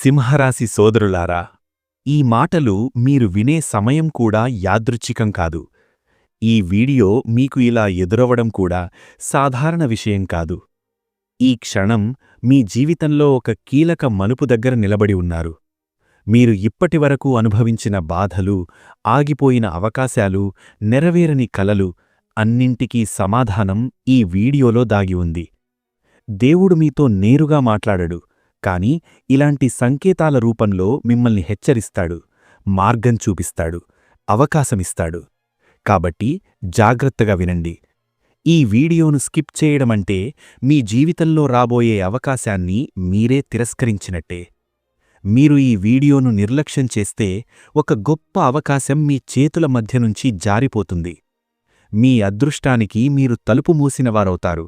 సింహరాశి సోదరులారా ఈ మాటలు మీరు వినే సమయం కూడా యాదృచ్ఛికం కాదు. ఈ వీడియో మీకు ఇలా ఎదురవడం కూడా సాధారణ విషయం కాదు. ఈ క్షణం మీ జీవితంలో ఒక కీలక మలుపు దగ్గర నిలబడి ఉన్నారు. మీరు ఇప్పటివరకు అనుభవించిన బాధలు ఆగిపోయిన అవకాశాలు నెరవేరని కలలు అన్నింటికీ సమాధానం ఈ వీడియోలో దాగి ఉంది. దేవుడు మీతో నేరుగా మాట్లాడడు. కాని ఇలాంటి సంకేతాల రూపంలో మిమ్మల్ని హెచ్చరిస్తాడు మార్గం చూపిస్తాడు అవకాశమిస్తాడు. కాబట్టి జాగ్రత్తగా వినండి. ఈ వీడియోను స్కిప్ చేయడమంటే మీ జీవితంలో రాబోయే అవకాశాన్ని మీరే తిరస్కరించినట్టే. మీరు ఈ వీడియోను నిర్లక్ష్యం చేస్తే ఒక గొప్ప అవకాశం మీ చేతుల మధ్య నుంచి జారిపోతుంది. మీ అదృష్టానికి మీరు తలుపు మూసినవారవుతారు.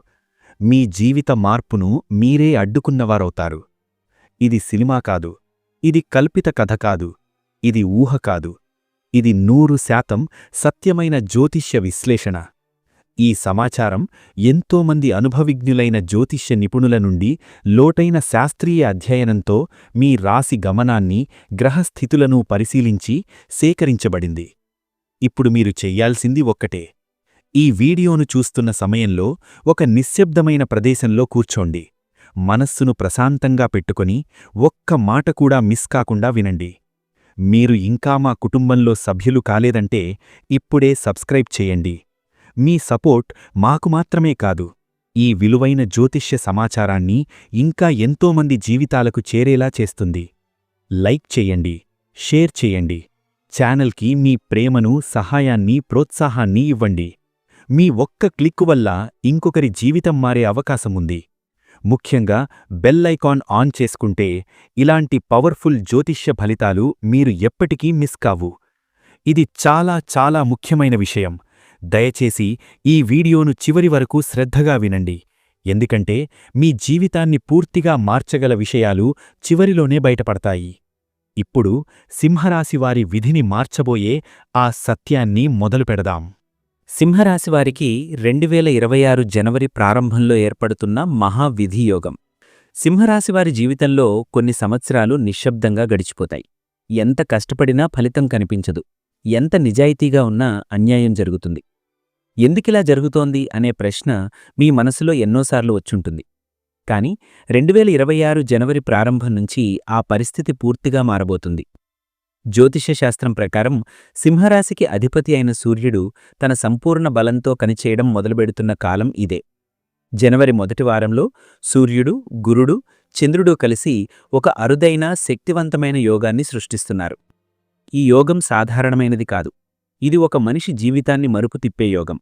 మీ జీవిత మార్పును మీరే అడ్డుకున్నవారవుతారు. ఇది సినిమా కాదు. ఇది కల్పిత కథ కాదు. ఇది ఊహ కాదు. ఇది నూరు శాతం సత్యమైన జ్యోతిష్య విశ్లేషణ. ఈ సమాచారం ఎంతోమంది అనుభవిజ్ఞులైన జ్యోతిష్య నిపుణుల నుండి లోటైన శాస్త్రీయ అధ్యయనంతో మీ రాశి గమనాన్ని గ్రహస్థితులను పరిశీలించి సేకరించబడింది. ఇప్పుడు మీరు చెయ్యాల్సింది ఒక్కటే. ఈ వీడియోను చూస్తున్న సమయంలో ఒక నిశ్శబ్దమైన ప్రదేశంలో కూర్చోండి. మనస్సును ప్రశాంతంగా పెట్టుకొని ఒక్క మాట కూడా మిస్ కాకుండా వినండి. మీరు ఇంకా మా కుటుంబంలో సభ్యులు కాలేదంటే ఇప్పుడే సబ్స్క్రైబ్ చేయండి. మీ సపోర్ట్ మాకు మాత్రమే కాదు. ఈ విలువైన జ్యోతిష్య సమాచారాన్ని ఇంకా ఎంతోమంది జీవితాలకు చేరేలా చేస్తుంది. లైక్ చేయండి షేర్ చేయండి. ఛానల్కి మీ ప్రేమను సహాయాన్ని ప్రోత్సాహాన్ని ఇవ్వండి. మీ ఒక్క క్లిక్ వల్ల ఇంకొకరి జీవితం మారే అవకాశముంది. ముఖ్యంగా బెల్ ఐకాన్ ఆన్ చేసుకుంటే ఇలాంటి పవర్ఫుల్ జ్యోతిష్య ఫలితాలు మీరు ఎప్పటికీ మిస్ కావు. ఇది చాలా చాలా ముఖ్యమైన విషయం. దయచేసి ఈ వీడియోను చివరి వరకు శ్రద్ధగా వినండి. ఎందుకంటే మీ జీవితాన్ని పూర్తిగా మార్చగల విషయాలు చివరిలోనే బయటపడతాయి. ఇప్పుడు సింహరాశివారి విధిని మార్చబోయే ఆ సత్యాన్ని మొదలుపెడదాం. సింహరాశివారికి రెండు వేల ఇరవై ఆరు జనవరి ప్రారంభంలో ఏర్పడుతున్న మహావిధియోగం. సింహరాశివారి జీవితంలో కొన్ని సంవత్సరాలు నిశ్శబ్దంగా గడిచిపోతాయి. ఎంత కష్టపడినా ఫలితం కనిపించదు. ఎంత నిజాయితీగా ఉన్నా అన్యాయం జరుగుతుంది. ఎందుకిలా జరుగుతోంది అనే ప్రశ్న మీ మనసులో ఎన్నోసార్లు వచ్చుంటుంది. కాని రెండు వేల ఇరవై ఆరు జనవరి ప్రారంభం నుంచి ఆ పరిస్థితి పూర్తిగా మారబోతుంది. జ్యోతిష్యశాస్త్రం ప్రకారం సింహరాశికి అధిపతి అయిన సూర్యుడు తన సంపూర్ణ బలంతో కనిచేయడం మొదలుపెడుతున్న కాలం ఇదే. జనవరి మొదటి వారంలో సూర్యుడు గురుడు చంద్రుడు కలిసి ఒక అరుదైన శక్తివంతమైన యోగాన్ని సృష్టిస్తున్నారు. ఈ యోగం సాధారణమైనది కాదు. ఇది ఒక మనిషి జీవితాన్ని మరుపు తిప్పే యోగం.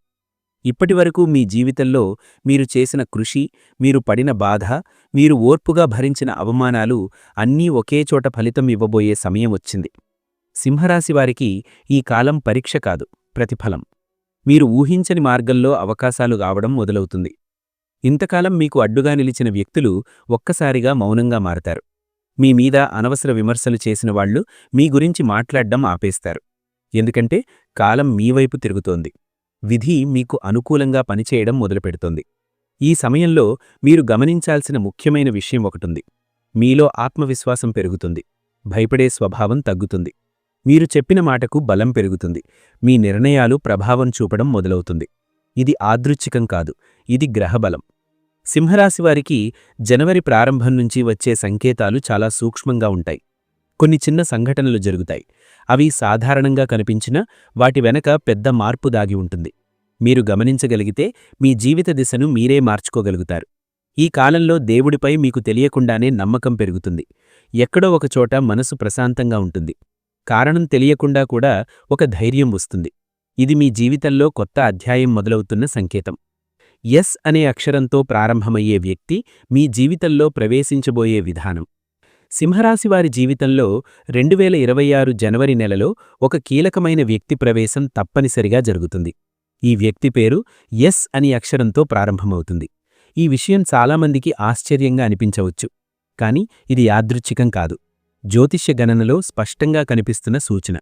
ఇప్పటివరకు మీ జీవితంలో మీరు చేసిన కృషి మీరు పడిన బాధ మీరు ఓర్పుగా భరించిన అవమానాలు అన్నీ ఒకే చోట ఫలితం ఇవ్వబోయే సమయం వచ్చింది. సింహరాశివారికి ఈ కాలం పరీక్ష కాదు ప్రతిఫలం. మీరు ఊహించని మార్గంలో అవకాశాలు రావడం మొదలవుతుంది. ఇంతకాలం మీకు అడ్డుగా నిలిచిన వ్యక్తులు ఒక్కసారిగా మౌనంగా మారతారు. మీ మీద అనవసర విమర్శలు చేసిన వాళ్ళు మీ గురించి మాట్లాడ్డం ఆపేస్తారు. ఎందుకంటే కాలం మీ వైపు తిరుగుతోంది. విధి మీకు అనుకూలంగా పనిచేయడం మొదలుపెడుతోంది. ఈ సమయంలో మీరు గమనించాల్సిన ముఖ్యమైన విషయం ఒకటుంది. మీలో ఆత్మవిశ్వాసం పెరుగుతుంది. భయపడే స్వభావం తగ్గుతుంది. మీరు చెప్పిన మాటకు బలం పెరుగుతుంది. మీ నిర్ణయాలు ప్రభావం చూపడం మొదలవుతుంది. ఇది ఆదృచ్ఛికం కాదు. ఇది గ్రహబలం. సింహరాశివారికి జనవరి ప్రారంభం నుంచి వచ్చే సంకేతాలు చాలా సూక్ష్మంగా ఉంటాయి. కొన్ని చిన్న సంఘటనలు జరుగుతాయి. అవి సాధారణంగా కనిపించినా వాటి వెనక పెద్ద మార్పు దాగి ఉంటుంది. మీరు గమనించగలిగితే మీ జీవిత దిశను మీరే మార్చుకోగలుగుతారు. ఈ కాలంలో దేవుడిపై మీకు తెలియకుండానే నమ్మకం పెరుగుతుంది. ఎక్కడో ఒకచోట మనసు ప్రశాంతంగా ఉంటుంది. కారణం తెలియకుండా కూడా ఒక ధైర్యం వస్తుంది. ఇది మీ జీవితంలో కొత్త అధ్యాయం మొదలవుతున్న సంకేతం. ఎస్ అనే అక్షరంతో ప్రారంభమయ్యే వ్యక్తి మీ జీవితంలో ప్రవేశించబోయే విధానం. సింహరాశివారి జీవితంలో రెండు వేల ఇరవై ఆరు జనవరి నెలలో ఒక కీలకమైన వ్యక్తి ప్రవేశం తప్పనిసరిగా జరుగుతుంది. ఈ వ్యక్తి పేరు ఎస్ అని అక్షరంతో ప్రారంభమవుతుంది. ఈ విషయం చాలామందికి ఆశ్చర్యంగా అనిపించవచ్చు. కాని ఇది యాదృచ్ఛికం కాదు. జ్యోతిష్య గణనలో స్పష్టంగా కనిపిస్తున్న సూచన.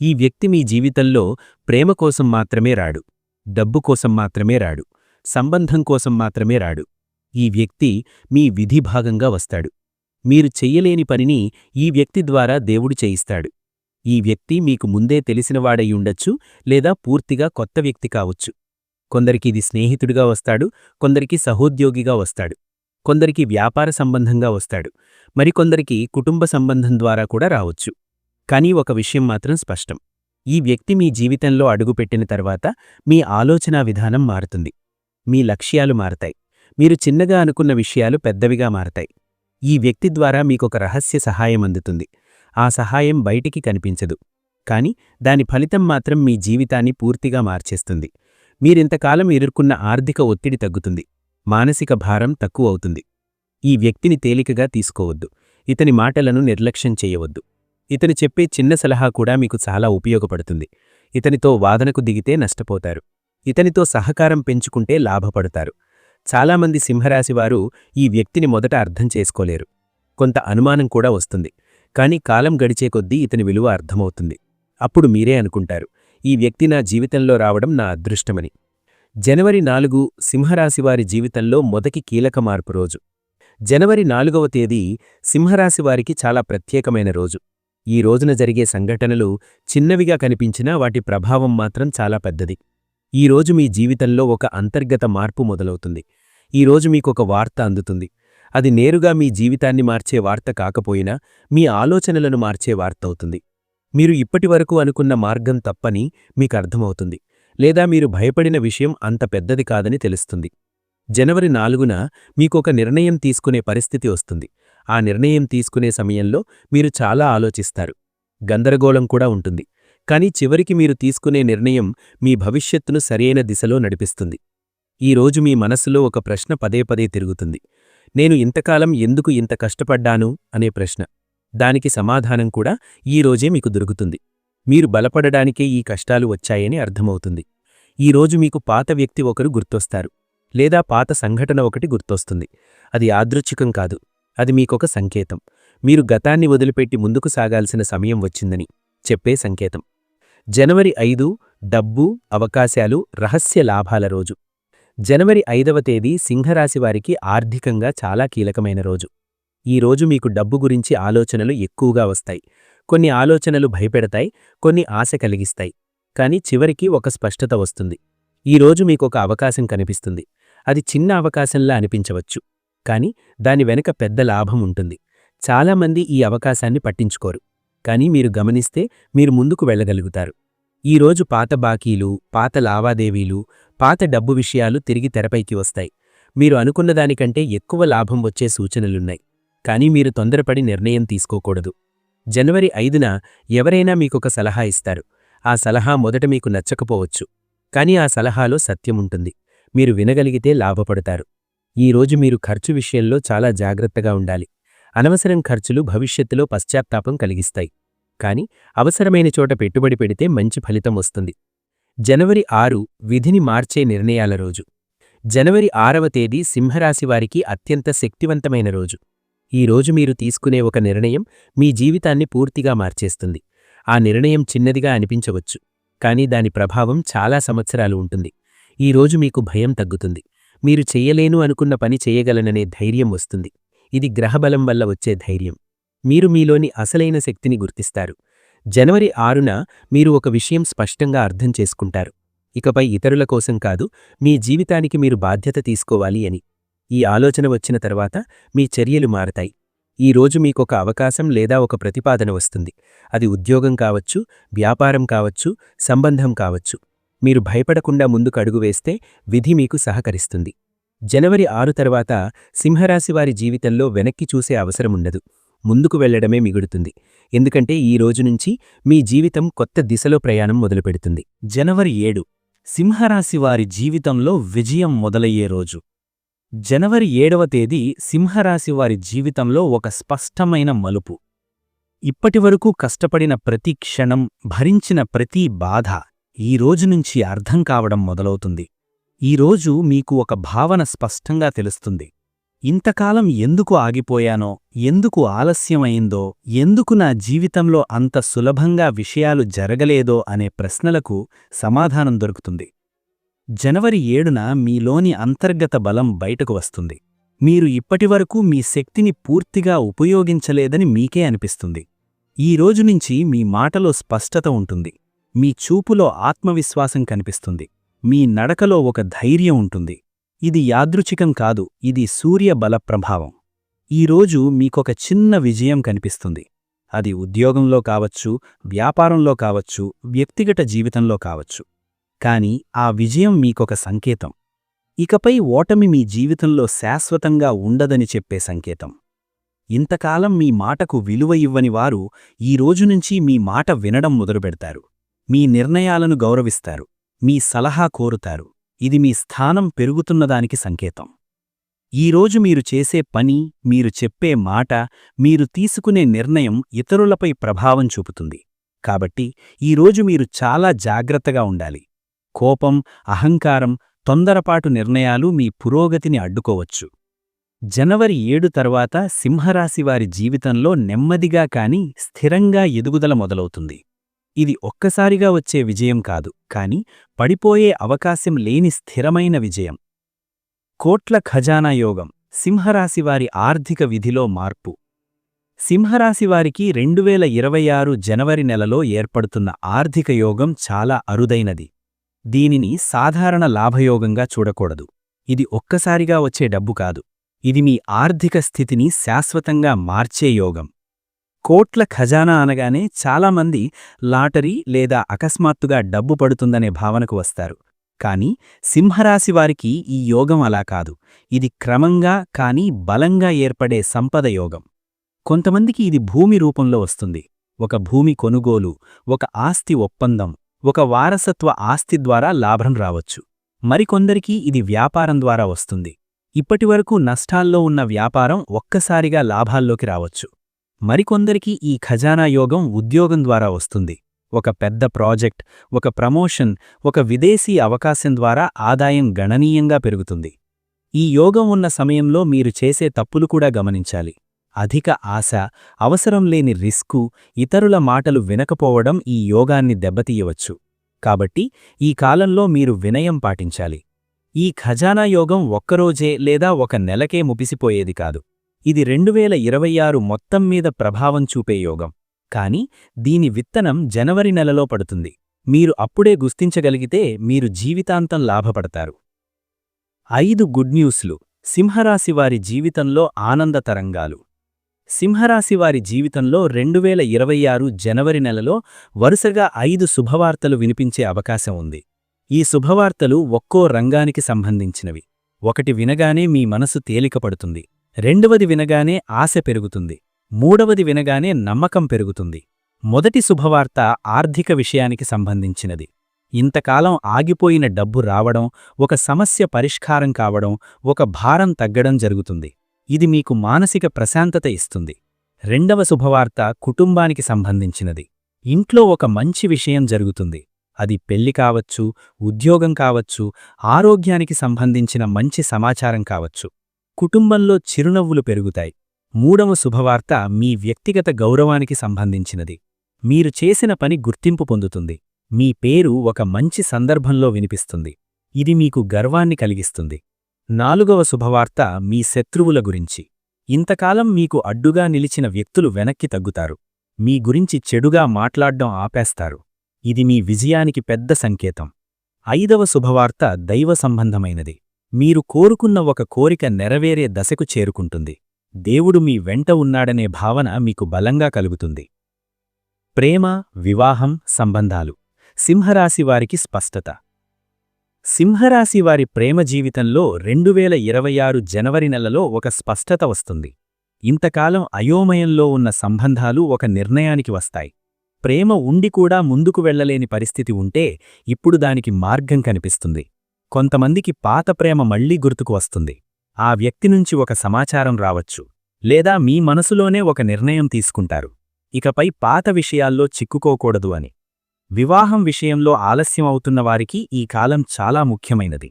ఈ వ్యక్తి మీ జీవితంలో ప్రేమ కోసం మాత్రమే రాడు. డబ్బు కోసం మాత్రమే రాడు. సంబంధం కోసం మాత్రమే రాడు. ఈ వ్యక్తి మీ విధి భాగంగా వస్తాడు. మీరు చెయ్యలేని పనిని ఈ వ్యక్తి ద్వారా దేవుడు చేయిస్తాడు. ఈ వ్యక్తి మీకు ముందే తెలిసినవాడయ్యుండొచ్చు లేదా పూర్తిగా కొత్త వ్యక్తి కావచ్చు. కొందరికి ఇది స్నేహితుడిగా వస్తాడు కొందరికి సహోద్యోగిగా వస్తాడు. కొందరికి వ్యాపార సంబంధంగా వస్తాడు. మరికొందరికి కుటుంబ సంబంధం ద్వారా కూడా రావచ్చు. కానీ ఒక విషయం మాత్రం స్పష్టం. ఈ వ్యక్తి మీ జీవితంలో అడుగుపెట్టిన తర్వాత మీ ఆలోచనా విధానం మారుతుంది. మీ లక్ష్యాలు మారతాయి. మీరు చిన్నగా అనుకున్న విషయాలు పెద్దవిగా మారతాయి. ఈ వ్యక్తి ద్వారా మీకొక రహస్య సహాయం అందుతుంది. ఆ సహాయం బయటికి కనిపించదు. కాని దాని ఫలితం మాత్రం మీ జీవితాన్ని పూర్తిగా మార్చేస్తుంది. మీరింతకాలం ఎదుర్కొన్న ఆర్థిక ఒత్తిడి తగ్గుతుంది. మానసిక భారం తక్కువ అవుతుంది ఈ వ్యక్తిని తేలికగా తీసుకోవద్దు. ఇతని మాటలను నిర్లక్ష్యం చేయవద్దు. ఇతను చెప్పే చిన్న సలహా కూడా మీకు చాలా ఉపయోగపడుతుంది. ఇతనితో వాదనకు దిగితే నష్టపోతారు. ఇతనితో సహకారం పెంచుకుంటే లాభపడతారు. చాలామంది సింహరాశివారు ఈ వ్యక్తిని మొదట అర్థం చేసుకోలేరు. కొంత అనుమానం కూడా వస్తుంది. కాని కాలం గడిచే కొద్దీ ఇతని విలువ అర్థమవుతుంది. అప్పుడు మీరే అనుకుంటారు ఈ వ్యక్తి నా జీవితంలో రావడం నా అదృష్టమని. జనవరి నాలుగు సింహరాశివారి జీవితంలో మొదటి కీలక మార్పు రోజు. జనవరి నాలుగవ తేదీ సింహరాశివారికి చాలా ప్రత్యేకమైన రోజు. ఈ రోజున జరిగే సంఘటనలు చిన్నవిగా కనిపించినా వాటి ప్రభావం మాత్రం చాలా పెద్దది. ఈరోజు మీ జీవితంలో ఒక అంతర్గత మార్పు మొదలవుతుంది. ఈరోజు మీకొక వార్త అందుతుంది. అది నేరుగా మీ జీవితాన్ని మార్చే వార్త కాకపోయినా మీ ఆలోచనలను మార్చే వార్త అవుతుంది. మీరు ఇప్పటివరకు అనుకున్న మార్గం తప్పని మీకు అర్థమవుతుంది. లేదా మీరు భయపడిన విషయం అంత పెద్దది కాదని తెలుస్తుంది. జనవరి నాలుగున మీకొక నిర్ణయం తీసుకునే పరిస్థితి వస్తుంది. ఆ నిర్ణయం తీసుకునే సమయంలో మీరు చాలా ఆలోచిస్తారు. గందరగోళం కూడా ఉంటుంది. కానీ చివరికి మీరు తీసుకునే నిర్ణయం మీ భవిష్యత్తును సరియైన దిశలో నడిపిస్తుంది. ఈరోజు మీ మనసులో ఒక ప్రశ్న పదే పదే తిరుగుతుంది. నేను ఇంతకాలం ఎందుకు ఇంత కష్టపడ్డాను? అనే ప్రశ్న. దానికి సమాధానం కూడా ఈ రోజే మీకు దొరుకుతుంది. మీరు బలపడడానికే ఈ కష్టాలు వచ్చాయని అర్థమవుతుంది. ఈరోజు మీకు పాత వ్యక్తి ఒకరు గుర్తొస్తారు. లేదా పాత సంఘటన ఒకటి గుర్తొస్తుంది. అది యాదృచ్ఛికం కాదు. అది మీకొక సంకేతం. మీరు గతాన్ని వదిలిపెట్టి ముందుకు సాగాల్సిన సమయం వచ్చిందని చెప్పే సంకేతం. జనవరి ఐదు డబ్బు అవకాశాలు రహస్య లాభాల రోజు. జనవరి ఐదవ తేదీ సింహరాశివారికి ఆర్థికంగా చాలా కీలకమైన రోజు. ఈ రోజు మీకు డబ్బు గురించి ఆలోచనలు ఎక్కువగా వస్తాయి. కొన్ని ఆలోచనలు భయపెడతాయి కొన్ని ఆశ కలిగిస్తాయి. కాని చివరికి ఒక స్పష్టత వస్తుంది. ఈ రోజు మీకొక అవకాశం కనిపిస్తుంది. అది చిన్న అవకాశంలా అనిపించవచ్చు. కాని దాని వెనుక పెద్ద లాభం ఉంటుంది. చాలామంది ఈ అవకాశాన్ని పట్టించుకోరు. కానీ మీరు గమనిస్తే మీరు ముందుకు వెళ్ళగలుగుతారు. ఈరోజు పాత బాకీలు పాత లావాదేవీలు పాత డబ్బు విషయాలు తిరిగి తెరపైకి వస్తాయి. మీరు అనుకున్న దానికంటే ఎక్కువ లాభం వచ్చే సూచనలున్నాయి. కానీ మీరు తొందరపడి నిర్ణయం తీసుకోకూడదు. జనవరి ఐదున ఎవరైనా మీకొక సలహా ఇస్తారు. ఆ సలహా మొదట మీకు నచ్చకపోవచ్చు. కానీ ఆ సలహాలో సత్యముంటుంది మీరు వినగలిగితే లాభపడతారు. ఈరోజు మీరు ఖర్చు విషయంలో చాలా జాగ్రత్తగా ఉండాలి. అనవసరం ఖర్చులు భవిష్యత్తులో పశ్చాత్తాపం కలిగిస్తాయి. కాని అవసరమైన చోట పెట్టుబడి పెడితే మంచి ఫలితం వస్తుంది. జనవరి ఆరు విధిని మార్చే నిర్ణయాల రోజు. జనవరి ఆరవ తేదీ సింహరాశివారికి అత్యంత శక్తివంతమైన రోజు. ఈ రోజు మీరు తీసుకునే ఒక నిర్ణయం మీ జీవితాన్ని పూర్తిగా మార్చేస్తుంది. ఆ నిర్ణయం చిన్నదిగా అనిపించవచ్చు. కానీ దాని ప్రభావం చాలా సంవత్సరాలు ఉంటుంది. ఈరోజు మీకు భయం తగ్గుతుంది. మీరు చెయ్యలేను అనుకున్న పని చేయగలననే ధైర్యం వస్తుంది. ఇది గ్రహబలం వల్ల వచ్చే ధైర్యం. మీరు మీలోని అసలైన శక్తిని గుర్తిస్తారు. జనవరి ఆరున మీరు ఒక విషయం స్పష్టంగా అర్థం చేసుకుంటారు. ఇకపై ఇతరుల కోసం కాదు మీ జీవితానికి మీరు బాధ్యత తీసుకోవాలి అని. ఈ ఆలోచన వచ్చిన తర్వాత మీ చర్యలు మారతాయి. ఈరోజు మీకొక అవకాశం లేదా ఒక ప్రతిపాదన వస్తుంది. అది ఉద్యోగం కావచ్చు వ్యాపారం కావచ్చు సంబంధం కావచ్చు. మీరు భయపడకుండా ముందుకు అడుగు వేస్తే విధి మీకు సహకరిస్తుంది. జనవరి ఆరు తర్వాత సింహరాశివారి జీవితంలో వెనక్కి చూసే అవసరముండదు ముందుకు వెళ్ళడమే మిగుడుతుంది ఎందుకంటే ఈ రోజు నుంచి మీ జీవితం కొత్త దిశలో ప్రయాణం మొదలుపెడుతుంది. జనవరి ఏడు. సింహరాశివారి జీవితంలో విజయం మొదలయ్యే రోజు. జనవరి ఏడవ తేదీ సింహరాశివారి జీవితంలో ఒక స్పష్టమైన మలుపు. ఇప్పటివరకు కష్టపడిన ప్రతి క్షణం భరించిన ప్రతి బాధ ఈ రోజు నుంచి అర్థం కావడం మొదలవుతుంది. ఈరోజు మీకు ఒక భావన స్పష్టంగా తెలుస్తుంది. ఇంతకాలం ఎందుకు ఆగిపోయానో ఎందుకు ఆలస్యమైందో ఎందుకు నా జీవితంలో అంత సులభంగా విషయాలు జరగలేదో అనే ప్రశ్నలకు సమాధానం దొరుకుతుంది. జనవరి ఏడున మీలోని అంతర్గత బలం బయటకు వస్తుంది. మీరు ఇప్పటివరకు మీ శక్తిని పూర్తిగా ఉపయోగించలేదని మీకే అనిపిస్తుంది. ఈ రోజు నుంచి మీ మాటలో స్పష్టత ఉంటుంది. మీ చూపులో ఆత్మవిశ్వాసం కనిపిస్తుంది. మీ నడకలో ఒక ధైర్యం ఉంటుంది. ఇది యాదృచ్ఛికం కాదు ఇది సూర్య బల ప్రభావం. ఈరోజు మీకొక చిన్న విజయం కనిపిస్తుంది. అది ఉద్యోగంలో కావచ్చు వ్యాపారంలో కావచ్చు వ్యక్తిగత జీవితంలో కావచ్చు. కాని ఆ విజయం మీకొక సంకేతం. ఇకపై ఓటమి మీ జీవితంలో శాశ్వతంగా ఉండదని చెప్పే సంకేతం. ఇంతకాలం మీ మాటకు విలువ ఇవ్వని వారు ఈ రోజునుంచి మీ మాట వినడం మొదలుపెడతారు. మీ నిర్ణయాలను గౌరవిస్తారు. మీ సలహా కోరుతారు. ఇది మీ స్థానం పెరుగుతున్నదానికి సంకేతం. ఈరోజు మీరు చేసే పని మీరు చెప్పే మాట మీరు తీసుకునే నిర్ణయం ఇతరులపై ప్రభావం చూపుతుంది. కాబట్టి ఈరోజు మీరు చాలా జాగ్రత్తగా ఉండాలి. కోపం అహంకారం తొందరపాటు నిర్ణయాలు మీ పురోగతిని అడ్డుకోవచ్చు. జనవరి ఏడు తర్వాత సింహరాశివారి జీవితంలో నెమ్మదిగా కాని స్థిరంగా ఎదుగుదల మొదలవుతుంది. ఇది ఒక్కసారిగా వచ్చే విజయం కాదు కాని పడిపోయే అవకాశం లేని స్థిరమైన విజయం. కోట్ల ఖజానా యోగం సింహరాశివారి ఆర్థిక విధిలో మార్పు. సింహరాశివారికి రెండువేల ఇరవై ఆరు జనవరి నెలలో ఏర్పడుతున్న ఆర్థిక యోగం చాలా అరుదైనది. దీనిని సాధారణ లాభయోగంగా చూడకూడదు. ఇది ఒక్కసారిగా వచ్చే డబ్బు కాదు. ఇది మీ ఆర్థిక స్థితిని శాశ్వతంగా మార్చే యోగం. కోట్ల ఖజానా అనగానే చాలామంది లాటరీ లేదా అకస్మాత్తుగా డబ్బు పడుతుందనే భావనకు వస్తారు. కాని సింహరాశివారికి ఈ యోగం అలా కాదు. ఇది క్రమంగా కాని బలంగా ఏర్పడే సంపద యోగం. కొంతమందికి ఇది భూమి రూపంలో వస్తుంది. ఒక భూమి కొనుగోలు ఒక ఆస్తి ఒప్పందం ఒక వారసత్వ ఆస్తి ద్వారా లాభం రావచ్చు. మరికొందరికి ఇది వ్యాపారం ద్వారా వస్తుంది. ఇప్పటివరకు నష్టాల్లో ఉన్న వ్యాపారం ఒక్కసారిగా లాభాల్లోకి రావచ్చు. మరికొందరికి ఈ ఖజానా యోగం ఉద్యోగం ద్వారా వస్తుంది. ఒక పెద్ద ప్రాజెక్ట్ ఒక ప్రమోషన్ ఒక విదేశీ అవకాశం ద్వారా ఆదాయం గణనీయంగా పెరుగుతుంది. ఈ యోగం ఉన్న సమయంలో మీరు చేసే తప్పులు కూడా గమనించాలి. అధిక ఆశ అవసరం లేని రిస్కు ఇతరుల మాటలు వినకపోవడం ఈ యోగాన్ని దెబ్బతీయవచ్చు. కాబట్టి ఈ కాలంలో మీరు వినయం పాటించాలి. ఈ ఖజానా యోగం ఒక్కరోజే లేదా ఒక నెలకే ముపిసిపోయేది కాదు. ఇది రెండువేల ఇరవై ఆరు మొత్తం మీద ప్రభావం చూపే యోగం. కాని దీని విత్తనం జనవరి నెలలో పడుతుంది. మీరు అప్పుడే గుర్తించగలిగితే మీరు జీవితాంతం లాభపడతారు. ఐదు గుడ్ న్యూస్లు. సింహరాశివారి జీవితంలో ఆనంద తరంగాలు. సింహరాశివారి జీవితంలో రెండువేల ఇరవై ఆరు జనవరి నెలలో వరుసగా ఐదు శుభవార్తలు వినిపించే అవకాశం ఉంది. ఈ శుభవార్తలు ఒక్కో రంగానికి సంబంధించినవి. ఒకటి వినగానే మీ మనసు తేలికపడుతుంది. రెండవది వినగానే ఆశ పెరుగుతుంది. మూడవది వినగానే నమ్మకం పెరుగుతుంది. మొదటి శుభవార్త ఆర్థిక విషయానికి సంబంధించినది. ఇంతకాలం ఆగిపోయిన డబ్బు రావడం ఒక సమస్య పరిష్కారం కావడం ఒక భారం తగ్గడం జరుగుతుంది. ఇది మీకు మానసిక ప్రశాంతత ఇస్తుంది. రెండవ శుభవార్త కుటుంబానికి సంబంధించినది. ఇంట్లో ఒక మంచి విషయం జరుగుతుంది. అది పెళ్ళి కావచ్చు ఉద్యోగం కావచ్చు ఆరోగ్యానికి సంబంధించిన మంచి సమాచారం కావచ్చు. కుటుంబంలో చిరునవ్వులు పెరుగుతాయి. మూడవ శుభవార్త మీ వ్యక్తిగత గౌరవానికి సంబంధించినది. మీరు చేసిన పని గుర్తింపు పొందుతుంది. మీ పేరు ఒక మంచి సందర్భంలో వినిపిస్తుంది. ఇది మీకు గర్వాన్ని కలిగిస్తుంది. నాలుగవ శుభవార్త మీ శత్రువుల గురించి. ఇంతకాలం మీకు అడ్డుగా నిలిచిన వ్యక్తులు వెనక్కి తగ్గుతారు. మీ గురించి చెడుగా మాట్లాడ్డం ఆపేస్తారు. ఇది మీ విజయానికి పెద్ద సంకేతం. ఐదవ శుభవార్త దైవ సంబంధమైనది. మీరు కోరుకున్న ఒక కోరిక నెరవేరే దశకు చేరుకుంటుంది. దేవుడు మీ వెంట ఉన్నాడనే భావన మీకు బలంగా కలుగుతుంది. ప్రేమ వివాహం సంబంధాలు. సింహరాశివారికి స్పష్టత. సింహరాశివారి ప్రేమ జీవితంలో రెండువేల ఇరవై ఆరు జనవరి నెలలో ఒక స్పష్టత వస్తుంది. ఇంతకాలం అయోమయంలో ఉన్న సంబంధాలు ఒక నిర్ణయానికి వస్తాయి. ప్రేమ ఉండి కూడా ముందుకు వెళ్ళలేని పరిస్థితి ఉంటే ఇప్పుడు దానికి మార్గం కనిపిస్తుంది. కొంతమందికి పాత ప్రేమ మళ్ళీ గుర్తుకు వస్తుంది. ఆ వ్యక్తి నుంచి ఒక సమాచారం రావచ్చు. లేదా మీ మనసులోనే ఒక నిర్ణయం తీసుకుంటారు. ఇకపై పాత విషయాల్లో చిక్కుకోకూడదు అని. వివాహం విషయంలో ఆలస్యం అవుతున్న వారికి ఈ కాలం చాలా ముఖ్యమైనది.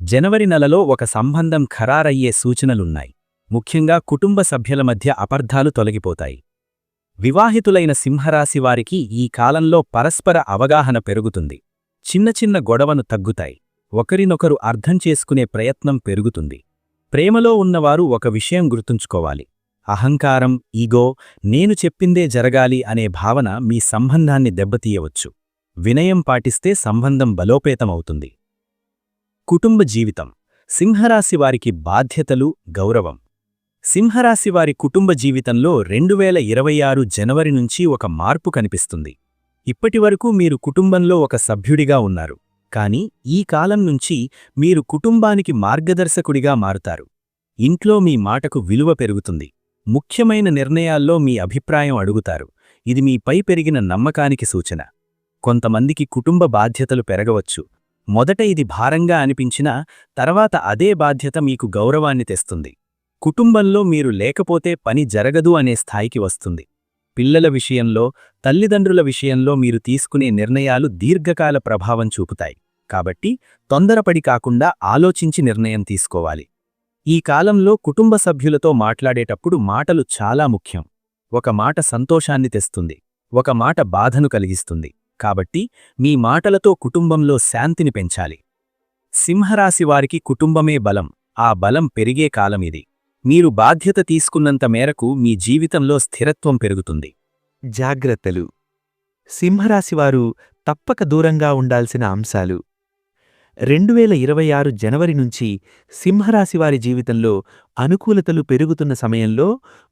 జనవరి నెలలో ఒక సంబంధం ఖరారయ్యే సూచనలున్నాయి. ముఖ్యంగా కుటుంబ సభ్యుల మధ్య అపర్ధాలు తొలగిపోతాయి. వివాహితులైన సింహరాశి వారికి ఈ కాలంలో పరస్పర అవగాహన పెరుగుతుంది. చిన్న చిన్న గొడవను తగ్గుతాయి. ఒకరినొకరు అర్థం చేసుకునే ప్రయత్నం పెరుగుతుంది. ప్రేమలో ఉన్నవారు ఒక విషయం గుర్తుంచుకోవాలి. అహంకారం ఈగో నేను చెప్పిందే జరగాలి అనే భావన మీ సంబంధాన్ని దెబ్బతీయవచ్చు. వినయం పాటిస్తే సంబంధం బలోపేతమవుతుంది. కుటుంబ జీవితం. సింహరాశి వారికి బాధ్యతలు గౌరవం. సింహరాశి వారి కుటుంబ జీవితంలో రెండు వేల ఇరవై ఆరు జనవరి నుంచి ఒక మార్పు కనిపిస్తుంది. ఇప్పటివరకు మీరు కుటుంబంలో ఒక సభ్యుడిగా ఉన్నారు. కానీ ఈ కాలం నుంచి మీరు కుటుంబానికి మార్గదర్శకుడిగా మారుతారు. ఇంట్లో మీ మాటకు విలువ పెరుగుతుంది. ముఖ్యమైన నిర్ణయాల్లో మీ అభిప్రాయం అడుగుతారు. ఇది మీపై పెరిగిన నమ్మకానికి సూచన. కొంతమందికి కుటుంబ బాధ్యతలు పెరగవచ్చు. మొదట ఇది భారంగా అనిపించినా తర్వాత అదే బాధ్యత మీకు గౌరవాన్ని తెస్తుంది. కుటుంబంలో మీరు లేకపోతే పని జరగదు అనే స్థాయికి వస్తుంది. పిల్లల విషయంలో తల్లిదండ్రుల విషయంలో మీరు తీసుకునే నిర్ణయాలు దీర్ఘకాల ప్రభావం చూపుతాయి. కాబట్టి తొందరపడి కాకుండా ఆలోచించి నిర్ణయం తీసుకోవాలి. ఈ కాలంలో కుటుంబ సభ్యులతో మాట్లాడేటప్పుడు మాటలు చాలా ముఖ్యం. ఒక మాట సంతోషాన్ని తెస్తుంది. ఒక మాట బాధను కలిగిస్తుంది. కాబట్టి మీ మాటలతో కుటుంబంలో శాంతిని పెంచాలి. సింహరాశివారికి కుటుంబమే బలం. ఆ బలం పెరిగే కాలమిది మీరు బాధ్యత తీసుకున్నంత మేరకు మీ జీవితంలో స్థిరత్వం పెరుగుతుంది. జాగ్రత్తలు. సింహరాశివారు తప్పక దూరంగా ఉండాల్సిన అంశాలు. రెండు వేల ఇరవై ఆరు జనవరి నుంచి సింహరాశివారి జీవితంలో అనుకూలతలు పెరుగుతున్న సమయంలో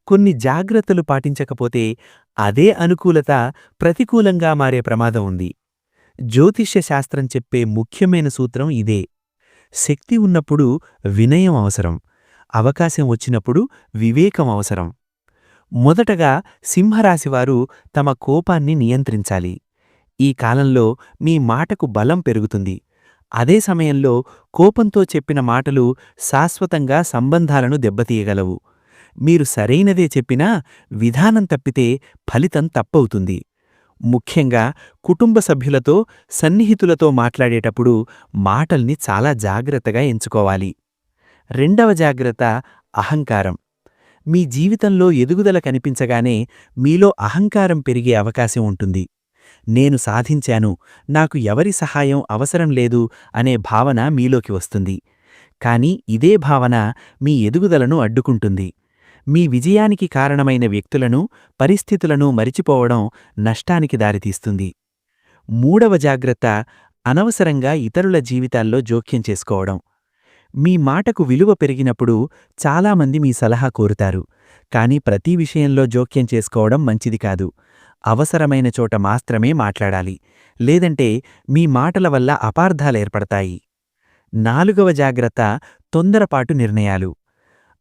కొన్ని జాగ్రత్తలు పాటించకపోతే అదే అనుకూలత ప్రతికూలంగా మారే ప్రమాదం ఉంది. జ్యోతిష్య శాస్త్రం చెప్పే ముఖ్యమైన సూత్రం ఇదే. శక్తి ఉన్నప్పుడు వినయం అవసరం. అవకాశం వచ్చినప్పుడు వివేకం అవసరం. మొదటగా సింహరాశివారు తమ కోపాన్ని నియంత్రించాలి. ఈ కాలంలో మీ మాటకు బలం పెరుగుతుంది. అదే సమయంలో కోపంతో చెప్పిన మాటలు శాశ్వతంగా సంబంధాలను దెబ్బతీయగలవు. మీరు సరైనదే చెప్పినా విధానం తప్పితే ఫలితం తప్పవుతుంది. ముఖ్యంగా కుటుంబ సభ్యులతో సన్నిహితులతో మాట్లాడేటప్పుడు మాటల్ని చాలా జాగ్రత్తగా ఎంచుకోవాలి. రెండవ జాగ్రత్త అహంకారం. మీ జీవితంలో ఎదుగుదల కనిపించగానే మీలో అహంకారం పెరిగే అవకాశం ఉంటుంది. నేను సాధించాను నాకు ఎవరి సహాయం అవసరం లేదు అనే భావన మీలోకి వస్తుంది. కాని ఇదే భావన మీ ఎదుగుదలను అడ్డుకుంటుంది. మీ విజయానికి కారణమైన వ్యక్తులను పరిస్థితులను మరిచిపోవడం నష్టానికి దారితీస్తుంది. మూడవ జాగ్రత్త అనవసరంగా ఇతరుల జీవితాల్లో జోక్యం చేసుకోవడం. మీ మాటకు విలువ పెరిగినప్పుడు చాలామంది మీ సలహా కోరుతారు. కాని ప్రతి విషయంలో జోక్యం చేసుకోవడం మంచిది కాదు. అవసరమైన చోట మాత్రమే మాట్లాడాలి. లేదంటే మీ మాటల వల్ల అపార్థాలేర్పడతాయి నాలుగవ జాగ్రత్త తొందరపాటు నిర్ణయాలు.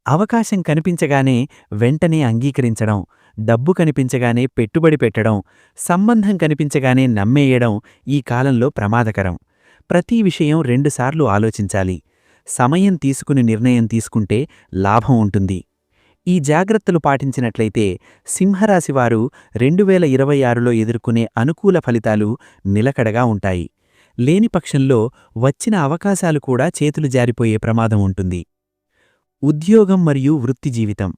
అవకాశం కనిపించగానే వెంటనే అంగీకరించడం డబ్బు కనిపించగానే పెట్టుబడి పెట్టడం సంబంధం కనిపించగానే నమ్మేయడం ఈ కాలంలో ప్రమాదకరం. ప్రతి విషయం రెండుసార్లు ఆలోచించాలి. సమయం తీసుకుని నిర్ణయం తీసుకుంటే లాభం ఉంటుంది. ఈ జాగ్రత్తలు పాటించినట్లయితే సింహరాశివారు రెండు వేల ఇరవై ఆరులో ఎదుర్కొనే అనుకూల ఫలితాలు నిలకడగా ఉంటాయి. లేని పక్షంలో వచ్చిన అవకాశాలు కూడా చేతులు జారిపోయే ప్రమాదం ఉంటుంది. ఉద్యోగం మరియు వృత్తి జీవితం.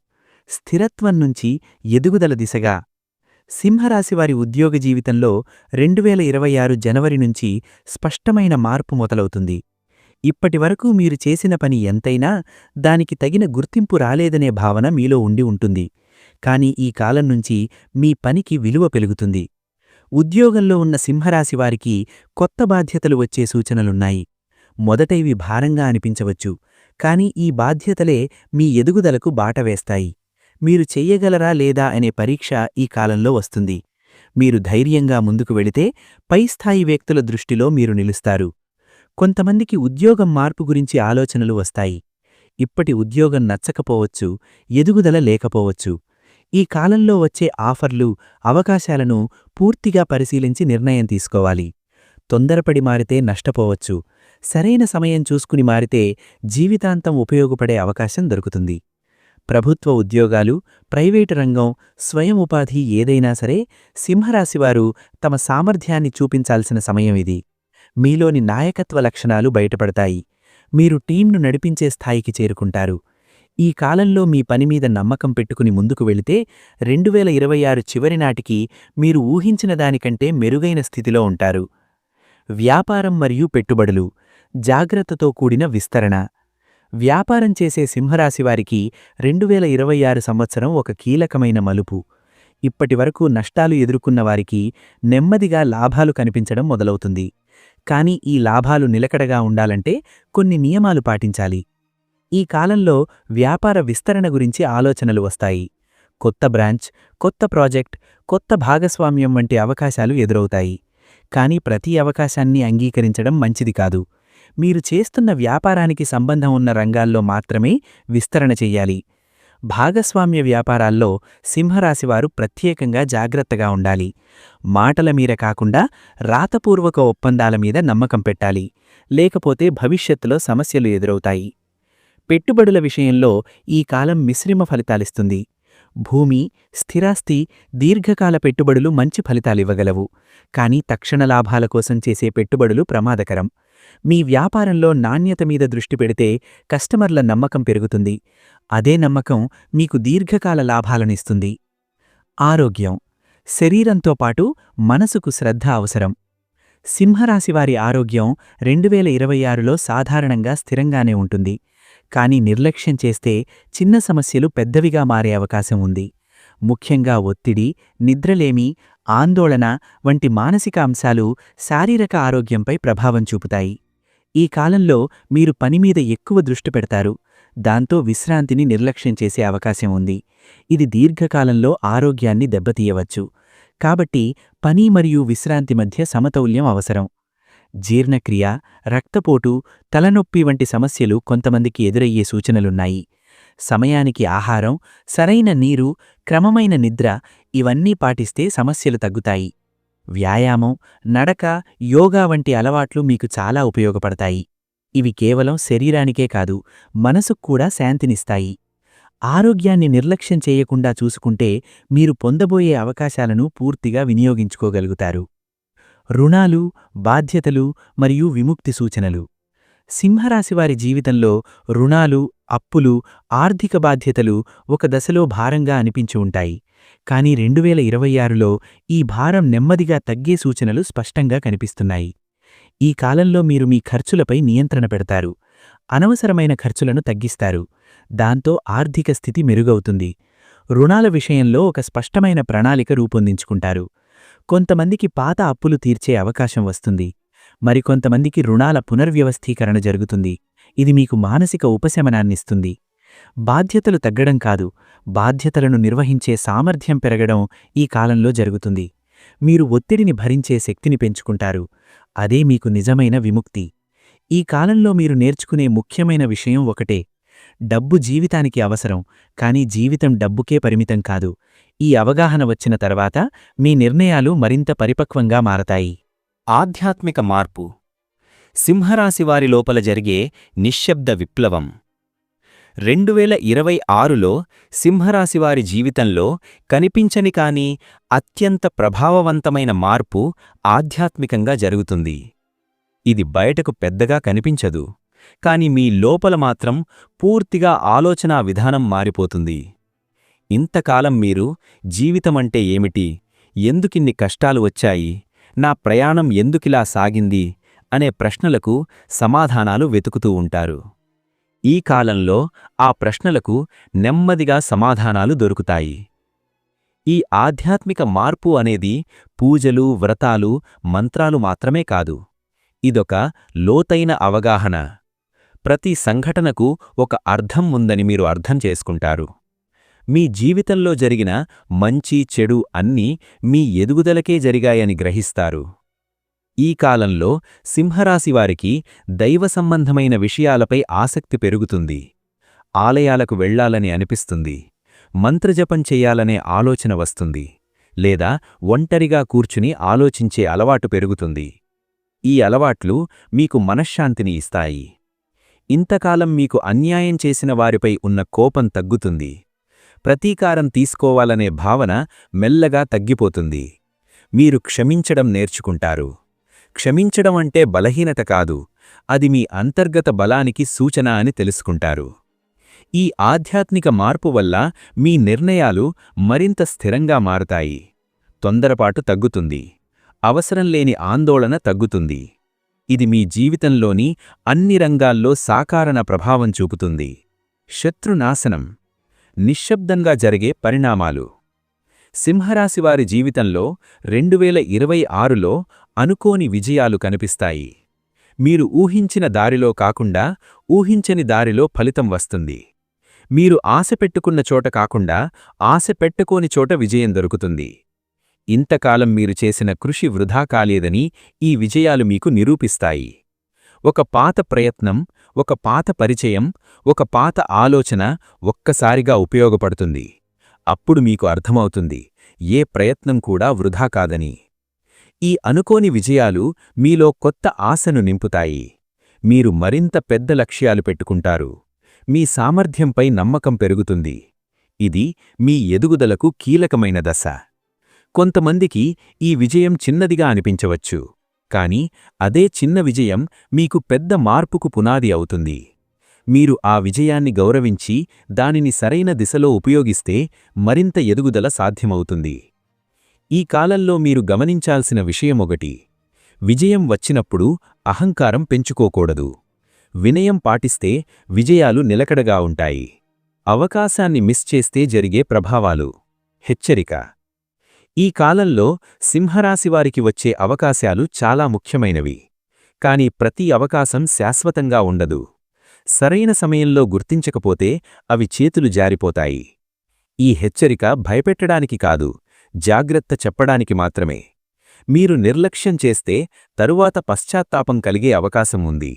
స్థిరత్వం నుంచి ఎదుగుదల దిశగా. సింహరాశివారి ఉద్యోగ జీవితంలో రెండు వేల ఇరవై ఆరు జనవరి నుంచి స్పష్టమైన మార్పు మొదలవుతుంది. ఇప్పటివరకు మీరు చేసిన పని ఎంతైనా దానికి తగిన గుర్తింపు రాలేదనే భావన మీలో ఉండి ఉంటుంది. కాని ఈ కాలం నుంచి మీ పనికి విలువ పెరుగుతుంది. ఉద్యోగంలో ఉన్న సింహరాశివారికి కొత్త బాధ్యతలు వచ్చే సూచనలున్నాయి. మొదట ఇవి భారంగా అనిపించవచ్చు. కాని ఈ బాధ్యతలే మీ ఎదుగుదలకు బాట వేస్తాయి. మీరు చెయ్యగలరా లేదా అనే పరీక్ష ఈ కాలంలో వస్తుంది. మీరు ధైర్యంగా ముందుకు వెళితే పై స్థాయి వ్యక్తుల దృష్టిలో మీరు నిలుస్తారు. కొంతమందికి ఉద్యోగం మార్పు గురించి ఆలోచనలు వస్తాయి. ఇప్పటి ఉద్యోగం నచ్చకపోవచ్చు ఎదుగుదల లేకపోవచ్చు. ఈ కాలంలో వచ్చే ఆఫర్లు అవకాశాలను పూర్తిగా పరిశీలించి నిర్ణయం తీసుకోవాలి. తొందరపడి మారితే నష్టపోవచ్చు. సరైన సమయం చూసుకుని మారితే జీవితాంతం ఉపయోగపడే అవకాశం దొరుకుతుంది. ప్రభుత్వ ఉద్యోగాలు ప్రైవేటు రంగం స్వయం ఉపాధి ఏదైనా సరే సింహరాశివారు తమ సామర్థ్యాన్ని చూపించాల్సిన సమయం ఇది. మీలోని నాయకత్వ లక్షణాలు బయటపడతాయి. మీరు టీంను నడిపించే స్థాయికి చేరుకుంటారు. ఈ కాలంలో మీ పనిమీద నమ్మకం పెట్టుకుని ముందుకు వెళితే రెండు వేల ఇరవై ఆరు చివరి నాటికి మీరు ఊహించిన దానికంటే మెరుగైన స్థితిలో ఉంటారు. వ్యాపారం మరియు పెట్టుబడులు జాగ్రత్తతో కూడిన విస్తరణ. వ్యాపారం చేసే సింహరాశివారికి రెండు వేల ఇరవై ఆరు సంవత్సరం ఒక కీలకమైన మలుపు. ఇప్పటివరకు నష్టాలు ఎదుర్కొన్న వారికి నెమ్మదిగా లాభాలు కనిపించడం మొదలవుతుంది. కానీ ఈ లాభాలు నిలకడగా ఉండాలంటే కొన్ని నియమాలు పాటించాలి. ఈ కాలంలో వ్యాపార విస్తరణ గురించి ఆలోచనలు వస్తాయి. కొత్త బ్రాంచ్ కొత్త ప్రాజెక్ట్ కొత్త భాగస్వామ్యం వంటి అవకాశాలు ఎదురవుతాయి. కానీ ప్రతి అవకాశాన్ని అంగీకరించడం మంచిది కాదు. మీరు చేస్తున్న వ్యాపారానికి సంబంధం ఉన్న రంగాల్లో మాత్రమే విస్తరణ చెయ్యాలి భాగస్వామ్య వ్యాపారాల్లో సింహరాశివారు ప్రత్యేకంగా జాగ్రత్తగా ఉండాలి. మాటల మీర కాకుండా రాతపూర్వక ఒప్పందాల మీద నమ్మకం పెట్టాలి. లేకపోతే భవిష్యత్తులో సమస్యలు ఎదురవుతాయి. పెట్టుబడుల విషయంలో ఈ కాలం మిశ్రిమ ఫలితాలిస్తుంది. భూమి స్థిరాస్తి దీర్ఘకాల పెట్టుబడులు మంచి ఫలితాలివ్వగలవు. కానీ తక్షణ లాభాల కోసం చేసే పెట్టుబడులు ప్రమాదకరం. మీ వ్యాపారంలో నాణ్యత మీద దృష్టి పెడితే కస్టమర్ల నమ్మకం పెరుగుతుంది. అదే నమ్మకం మీకు దీర్ఘకాల లాభాలనిస్తుంది. ఆరోగ్యం. శరీరంతో పాటు మనసుకు శ్రద్ధ అవసరం. సింహరాశివారి ఆరోగ్యం రెండు వేల ఇరవై ఆరులో సాధారణంగా స్థిరంగానే ఉంటుంది. కానీ నిర్లక్ష్యం చేస్తే చిన్న సమస్యలు పెద్దవిగా మారే అవకాశం ఉంది. ముఖ్యంగా ఒత్తిడి నిద్రలేమి ఆందోళన వంటి మానసిక అంశాలు శారీరక ఆరోగ్యంపై ప్రభావం చూపుతాయి. ఈ కాలంలో మీరు పనిమీద ఎక్కువ దృష్టి పెడతారు. దాంతో విశ్రాంతిని నిర్లక్ష్యం చేసే అవకాశం ఉంది. ఇది దీర్ఘకాలంలో ఆరోగ్యాన్ని దెబ్బతీయవచ్చు. కాబట్టి పని మరియు విశ్రాంతి మధ్య సమతౌల్యం అవసరం. జీర్ణక్రియ రక్తపోటు తలనొప్పి వంటి సమస్యలు కొంతమందికి ఎదురయ్యే సూచనలున్నాయి. సమయానికి ఆహారం సరైన నీరు క్రమమైన నిద్ర ఇవన్నీ పాటిస్తే సమస్యలు తగ్గుతాయి. వ్యాయామం నడక యోగా వంటి అలవాట్లు మీకు చాలా ఉపయోగపడతాయి. ఇవి కేవలం శరీరానికే కాదు మనసుకు కూడా శాంతినిస్తాయి. ఆరోగ్యాన్ని నిర్లక్ష్యం చేయకుండా చూసుకుంటే మీరు పొందబోయే అవకాశాలను పూర్తిగా వినియోగించుకోగలుగుతారు. రుణాలు బాధ్యతలు మరియు విముక్తి సూచనలు. సింహరాశివారి జీవితంలో రుణాలు అప్పులు ఆర్థిక బాధ్యతలు ఒక దశలో భారంగా అనిపించి ఉంటాయి. కానీ రెండు వేల ఇరవై ఆరులో ఈ భారం నెమ్మదిగా తగ్గే సూచనలు స్పష్టంగా కనిపిస్తున్నాయి. ఈ కాలంలో మీరు మీ ఖర్చులపై నియంత్రణ పెడతారు. అనవసరమైన ఖర్చులను తగ్గిస్తారు. దాంతో ఆర్థిక స్థితి మెరుగవుతుంది. రుణాల విషయంలో ఒక స్పష్టమైన ప్రణాళిక రూపొందించుకుంటారు. కొంతమందికి పాత అప్పులు తీర్చే అవకాశం వస్తుంది. మరికొంతమందికి రుణాల పునర్వ్యవస్థీకరణ జరుగుతుంది. ఇది మీకు మానసిక ఉపశమనాన్నిస్తుంది. బాధ్యతలు తగ్గడం కాదు బాధ్యతలను నిర్వహించే సామర్థ్యం పెరగడం ఈ కాలంలో జరుగుతుంది. మీరు ఒత్తిడిని భరించే శక్తిని పెంచుకుంటారు. అదే మీకు నిజమైన విముక్తి. ఈ కాలంలో మీరు నేర్చుకునే ముఖ్యమైన విషయం ఒకటే. డబ్బు జీవితానికి అవసరం కానీ జీవితం డబ్బుకే పరిమితం కాదు. ఈ అవగాహన వచ్చిన తర్వాత మీ నిర్ణయాలు మరింత పరిపక్వంగా మారతాయి. ఆధ్యాత్మిక మార్పు. సింహరాశివారి లోపల జరిగే నిశ్శబ్ద విప్లవం. రెండు వేల ఇరవై ఆరులో సింహరాశివారి జీవితంలో కనిపించని కాని అత్యంత ప్రభావవంతమైన మార్పు ఆధ్యాత్మికంగా జరుగుతుంది. ఇది బయటకు పెద్దగా కనిపించదు. కాని మీ లోపల మాత్రం పూర్తిగా ఆలోచనా విధానం మారిపోతుంది. ఇంతకాలం మీరు జీవితమంటే ఏమిటి? ఎందుకిన్ని కష్టాలు వచ్చాయి? నా ప్రయాణం ఎందుకిలా సాగింది? అనే ప్రశ్నలకు సమాధానాలు వెతుకుతూ ఉంటారు. ఈ కాలంలో ఆ ప్రశ్నలకు నెమ్మదిగా సమాధానాలు దొరుకుతాయి. ఈ ఆధ్యాత్మిక మార్పు అనేది పూజలు వ్రతాలు మంత్రాలు మాత్రమే కాదు. ఇదొక లోతైన అవగాహన. ప్రతి సంఘటనకు ఒక అర్థం ఉందని మీరు అర్థం చేసుకుంటారు. మీ జీవితంలో జరిగిన మంచి చెడు అన్నీ మీ ఎదుగుదలకే జరిగాయని గ్రహిస్తారు. ఈ కాలంలో సింహరాశివారికి దైవ సంబంధమైన విషయాలపై ఆసక్తి పెరుగుతుంది. ఆలయాలకు వెళ్ళాలని అనిపిస్తుంది. మంత్రజపం చెయ్యాలనే ఆలోచన వస్తుంది. లేదా ఒంటరిగా కూర్చుని ఆలోచించే అలవాటు పెరుగుతుంది. ఈ అలవాట్లు మీకు మనశ్శాంతిని ఇస్తాయి. ఇంతకాలం మీకు అన్యాయం చేసిన వారిపై ఉన్న కోపం తగ్గుతుంది. ప్రతీకారం తీసుకోవాలనే భావన మెల్లగా తగ్గిపోతుంది. మీరు క్షమించడం నేర్చుకుంటారు. క్షమించడం అంటే బలహీనత కాదు అది మీ అంతర్గత బలానికి సూచన అని తెలుసుకుంటారు. ఈ ఆధ్యాత్మిక మార్పు వల్ల మీ నిర్ణయాలు మరింత స్థిరంగా మారుతాయి. తొందరపాటు తగ్గుతుంది. అవసరం లేని ఆందోళన తగ్గుతుంది. ఇది మీ జీవితంలోని అన్ని రంగాల్లో సాకారణ ప్రభావం చూపుతుంది. శత్రునాశనం. నిశ్శబ్దంగా జరిగే పరిణామాలు. సింహరాశివారి జీవితంలో రెండువేల ఇరవై ఆరులో అనుకోని విజయాలు కనిపిస్తాయి. మీరు ఊహించిన దారిలో కాకుండా ఊహించని దారిలో ఫలితం వస్తుంది. మీరు ఆశ పెట్టుకున్న చోట కాకుండా ఆశ పెట్టుకోని చోట విజయం దొరుకుతుంది. ఇంతకాలం మీరు చేసిన కృషి వృధా కాలేదని ఈ విజయాలు మీకు నిరూపిస్తాయి. ఒక పాత ప్రయత్నం ఒక పాత పరిచయం ఒక పాత ఆలోచన ఒక్కసారిగా ఉపయోగపడుతుంది. అప్పుడు మీకు అర్థమవుతుంది ఏ ప్రయత్నం కూడా వృధా కాదని. ఈ అనుకోని విజయాలు మీలో కొత్త ఆశను నింపుతాయి. మీరు మరింత పెద్ద లక్ష్యాలు పెట్టుకుంటారు. మీ సామర్థ్యంపై నమ్మకం పెరుగుతుంది. ఇది మీ ఎదుగుదలకు కీలకమైన దశ. కొంతమందికి ఈ విజయం చిన్నదిగా అనిపించవచ్చు కాని అదే చిన్న విజయం మీకు పెద్ద మార్పుకు పునాది అవుతుంది. మీరు ఆ విజయాన్ని గౌరవించి దానిని సరైన దిశలో ఉపయోగిస్తే మరింత ఎదుగుదల సాధ్యమవుతుంది. ఈ కాలంలో మీరు గమనించాల్సిన విషయమొకటి విజయం వచ్చినప్పుడు అహంకారం పెంచుకోకూడదు. వినయం పాటిస్తే విజయాలు నిలకడగా ఉంటాయి. అవకాశాన్ని మిస్ చేస్తే జరిగే ప్రభావాలు. హెచ్చరిక. ఈ కాలంలో సింహరాశివారికి వచ్చే అవకాశాలు చాలా ముఖ్యమైనవి. కాని ప్రతి అవకాశం శాశ్వతంగా ఉండదు. సరైన సమయంలో గుర్తించకపోతే అవి చేతులు జారిపోతాయి. ఈ హెచ్చరిక భయపెట్టడానికి కాదు జాగ్రత్త చెప్పడానికి మాత్రమే. మీరు నిర్లక్ష్యం చేస్తే తరువాత పశ్చాత్తాపం కలిగే అవకాశం ఉంది.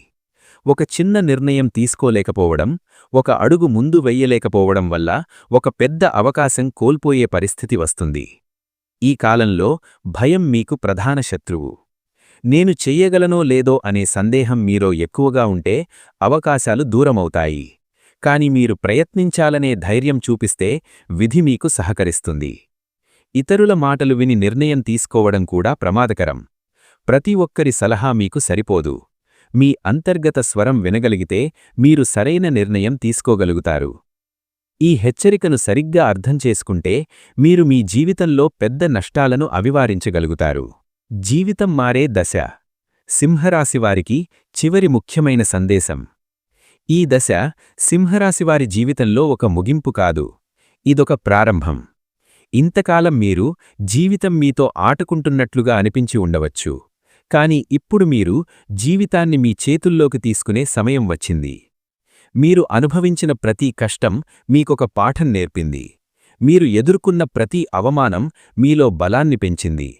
ఒక చిన్న నిర్ణయం తీసుకోలేకపోవడం ఒక అడుగు ముందు వెయ్యలేకపోవడం వల్ల ఒక పెద్ద అవకాశం కోల్పోయే పరిస్థితి వస్తుంది. ఈ కాలంలో భయం మీకు ప్రధాన శత్రువు. నేను చెయ్యగలనో లేదో అనే సందేహం మీలో ఎక్కువగా ఉంటే అవకాశాలు దూరమవుతాయి. కాని మీరు ప్రయత్నించాలనే ధైర్యం చూపిస్తే విధి మీకు సహకరిస్తుంది. ఇతరుల మాటలు విని నిర్ణయం తీసుకోవడం కూడా ప్రమాదకరం. ప్రతి ఒక్కరి సలహా మీకు సరిపోదు. మీ అంతర్గత స్వరం వినగలిగితే మీరు సరైన నిర్ణయం తీసుకోగలుగుతారు. ఈ హెచ్చరికను సరిగ్గా అర్థం చేసుకుంటే మీరు మీ జీవితంలో పెద్ద నష్టాలను అవివారించగలుగుతారు. జీవితం మారే దశ. సింహరాశివారికి చివరి ముఖ్యమైన సందేశం. ఈ దశ సింహరాశివారి జీవితంలో ఒక ముగింపు కాదు. ఇదొక ప్రారంభం. ఇంతకాలం మీరు జీవితం మీతో ఆటుకుంటున్నట్లుగా అనిపించి ఉండవచ్చు. కాని ఇప్పుడు మీరు జీవితాన్ని మీ చేతుల్లోకి తీసుకునే సమయం వచ్చింది. మీరు అనుభవించిన ప్రతి కష్టం మీకొక పాఠం నేర్పింది. మీరు ఎదుర్కొన్న ప్రతి అవమానం మీలో బలాన్ని పెంచింది.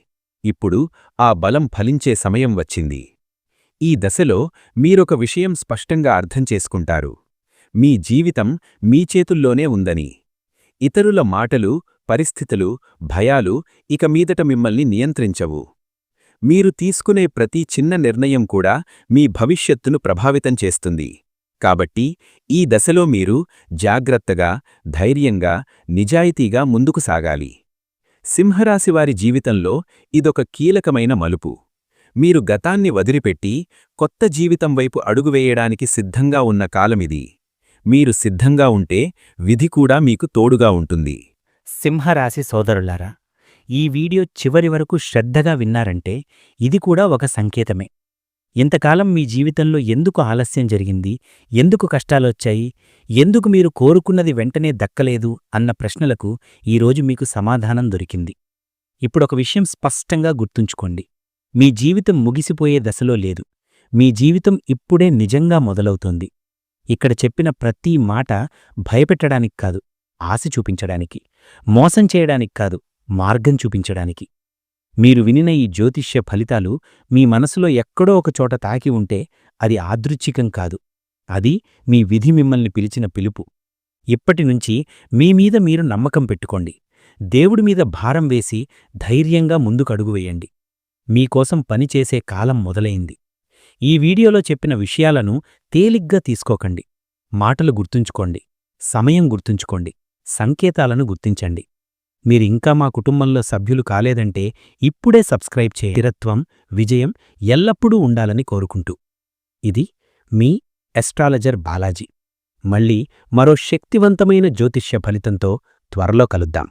ఇప్పుడు ఆ బలం ఫలించే సమయం వచ్చింది. ఈ దశలో మీరొక విషయం స్పష్టంగా అర్థం చేసుకుంటారు. మీ జీవితం మీ చేతుల్లోనే ఉందని. ఇతరుల మాటలు పరిస్థితులు భయాలు ఇక మీదట మిమ్మల్ని నియంత్రించవు. మీరు తీసుకునే ప్రతి చిన్న నిర్ణయం కూడా మీ భవిష్యత్తును ప్రభావితం చేస్తుంది. కాబట్టి ఈ దశలో మీరు జాగ్రత్తగా ధైర్యంగా నిజాయితీగా ముందుకు సాగాలి. సింహరాశివారి జీవితంలో ఇదొక కీలకమైన మలుపు. మీరు గతాన్ని వదిలిపెట్టి కొత్త జీవితం వైపు అడుగువేయడానికి సిద్ధంగా ఉన్న కాలమిది. మీరు సిద్ధంగా ఉంటే విధి కూడా మీకు తోడుగా ఉంటుంది. సింహరాశి సోదరులారా ఈ వీడియో చివరి వరకు శ్రద్ధగా విన్నారంటే ఇది కూడా ఒక సంకేతమే. ఇంతకాలం మీ జీవితంలో ఎందుకు ఆలస్యం జరిగింది? ఎందుకు కష్టాలొచ్చాయి? ఎందుకు మీరు కోరుకున్నది వెంటనే దక్కలేదు? అన్న ప్రశ్నలకు ఈరోజు మీకు సమాధానం దొరికింది. ఇప్పుడొక విషయం స్పష్టంగా గుర్తుంచుకోండి. మీ జీవితం ముగిసిపోయే దశలో లేదు. మీ జీవితం ఇప్పుడే నిజంగా మొదలవుతోంది. ఇక్కడ చెప్పిన ప్రతి మాట భయపెట్టడానికి కాదు ఆశ చూపించడానికి మోసం చేయడానికి కాదు మార్గం చూపించడానికి. మీరు వినిన ఈ జ్యోతిష్య ఫలితాలు మీ మనసులో ఎక్కడో ఒకచోట తాకి ఉంటే అది ఆదృచ్ఛికం కాదు. అది మీ విధి మిమ్మల్ని పిలిచిన పిలుపు. ఇప్పటినుంచి మీమీద మీరు నమ్మకం పెట్టుకోండి. దేవుడి మీద భారం వేసి ధైర్యంగా ముందుకడుగు వేయండి. మీకోసం పనిచేసే కాలం మొదలైంది. ఈ వీడియోలో చెప్పిన విషయాలను తేలిగ్గా తీసుకోకండి. మాటలు గుర్తుంచుకోండి. సమయం గుర్తుంచుకోండి. సంకేతాలను గుర్తించండి. మీరింకా మా కుటుంబంలో సభ్యులు కాలేదంటే ఇప్పుడే సబ్స్క్రైబ్ చేయ స్థిరత్వం విజయం ఎల్లప్పుడూ ఉండాలని కోరుకుంటూ. ఇది మీ ఎస్ట్రాలజర్ బాలాజీ. మళ్ళీ మరో శక్తివంతమైన జ్యోతిష్య ఫలితంతో త్వరలో కలుద్దాం.